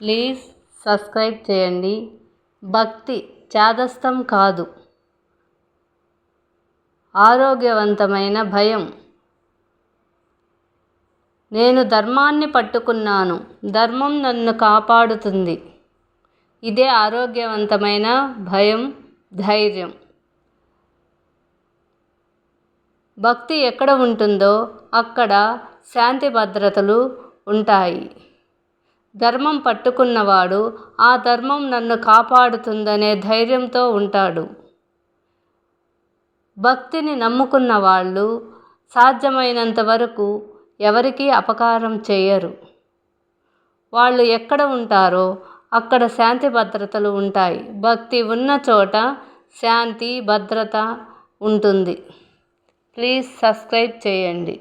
Please subscribe చేయండి. భక్తి చాదస్తం కాదు. ఆరోగ్యవంతమైన భయం. నేను ధర్మాన్ని పట్టుకున్నాను. ధర్మం నన్ను కాపాడుతుంది. ఇదే ఆరోగ్యవంతమైన భయం ధైర్యం. భక్తి ఎక్కడ ఉంటుందో అక్కడ శాంతి భద్రతలు ఉంటాయి. ధర్మం పట్టుకున్నవాడు ఆ ధర్మం నన్ను కాపాడుతుందనే ధైర్యంతో ఉంటాడు. భక్తిని నమ్ముకున్న వాళ్ళు సాధ్యమైనంత వరకు ఎవరికీ అపకారం చేయరు. వాళ్ళు ఎక్కడ ఉంటారో అక్కడ శాంతి భద్రతలు ఉంటాయి. భక్తి ఉన్న చోట శాంతి భద్రత ఉంటుంది. ప్లీజ్ సబ్స్క్రైబ్ చేయండి.